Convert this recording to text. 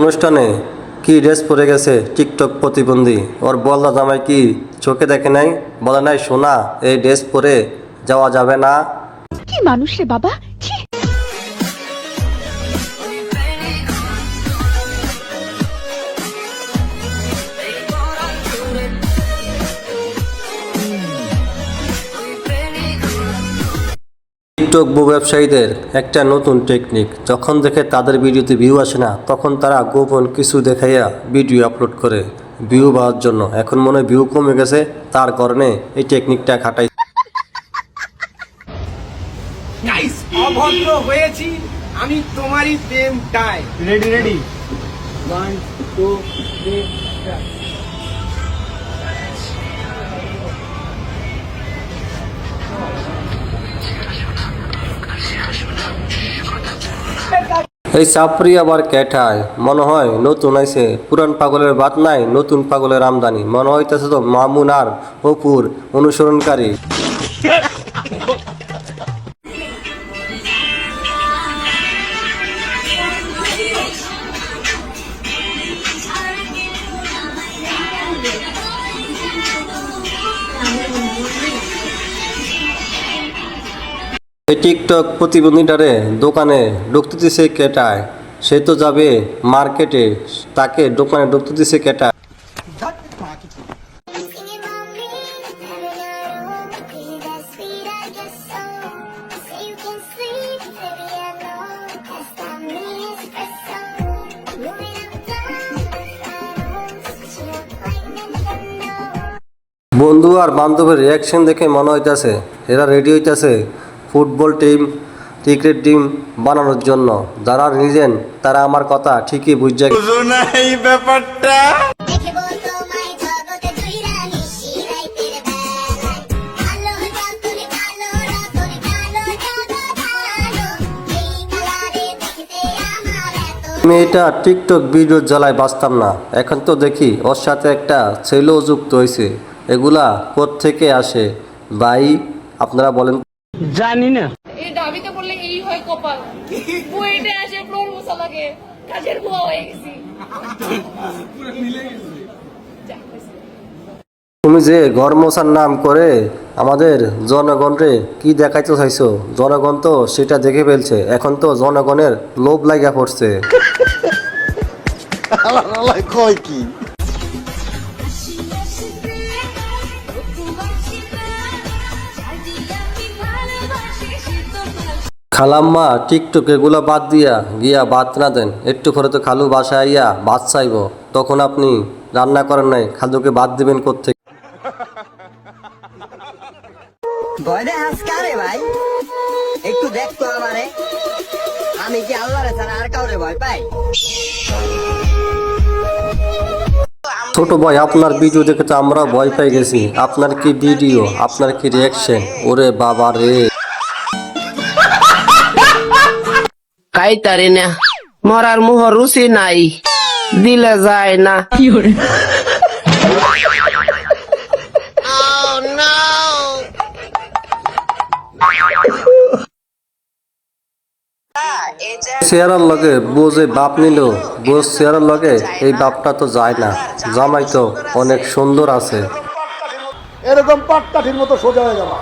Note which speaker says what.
Speaker 1: অনুষ্ঠানে কি ড্রেস পরে গেছে টিকটক প্রতিবন্ধী? ওর বলদা জামাই কি চোখে দেখে নাই? বলে নাই শোনা এই ড্রেস পরে যাওয়া যাবে না।
Speaker 2: কি মানুষ রে বাবা?
Speaker 1: টিকটক ব্যবসায়ীদের একটা নতুন টেকনিক যখন দেখে তাদের ভিডিওতে ভিউ আসে না তখন তারা গোপন কিছু দেখাইয়া ভিডিও আপলোড করে ভিউ পাওয়ার জন্য। এখন মনে হয় ভিউ কমে গেছে তার কারণে এই টেকনিকটা খাটাই
Speaker 3: অভদ্র হয়েছি আমি তোমারই প্রেমটাই ready ready one two three
Speaker 1: এই চাপড়ি আবার ক্যাঠায় মনে হয় নতুন আইসে পুরান পাগলের বাদ নাই, নতুন পাগলের আমদানি। মনে হইতেছে তো মামুন আর অপুর অনুসরণকারী। এই টিকটক প্রতিবন্ধীটারে দোকানে ঢুকতে দিছে কেটায়। সে তো যাবে মার্কেটে, তাকে দোকানে ঢুকতে দিছে কেটায়। বন্ধু আর বান্ধবের রিয়াকশন দেখে মনে হইতেছে, এরা রেডি হইতেছে। ফুটবল টিম ক্রিকেট টিম বানানোর জন্য। যারা নিজেন তারা আমার কথা ঠিকই বুঝছে।
Speaker 4: এই
Speaker 1: আমি এটা টিকটক ভিডিও জ্বালায় বাঁচতাম না। এখন তো দেখি ওর সাথে একটা ছেলেও যুক্ত হয়েছে এগুলা থেকে আসে? ভাই আপনারা বলেন।
Speaker 5: এই দাবিতে বললে এই হয় কপাল। আসে ফ্লোর মশা লাগে। কাজের বুয়া হয়ে গেছি। যাক, হয়েছে।
Speaker 1: তুমি যে ঘর মোছার নাম করে আমাদের জনগণরে কি দেখাইতে চাইছো? জনগণ তো সেটা দেখে ফেলছে। এখন তো জনগণের লোভ লাগা পড়ছে। খালাম্মা টিকটক এগুলো বাদ দিয়া গিয়া ভাত না দেন। একটু করে তো খালু বাসায় আইয়া ভাত চাইব। তখন আপনি রান্না করেন নাই খালুকে বাদ দিবেন কোথেকে
Speaker 6: ভয় হাসকারে ভাই? একটু দেখতো আমারে। আমি কি আল্লাহরে ছাড়া আর কাউরে ভয় পাই?
Speaker 1: ছোট ভাই আপনার ভিডিও দেখে তো আমরা ভয় পেয়ে গেছি। আপনার কি ভিডিও আপনার কি রিয়াকশন ওরে বাবা রে।
Speaker 7: খাইতারি না মরার মুহ রুচি নাই দিলে যায় না।
Speaker 1: চেয়ারের লগে বোঝে বাপ নিল বোঝ চেয়ারের লগে এই বাপটা তো যায় না। জামাই তো অনেক সুন্দর আছে।
Speaker 8: এরকম পাটকাঠির মতো সোজা হয়ে যাবা।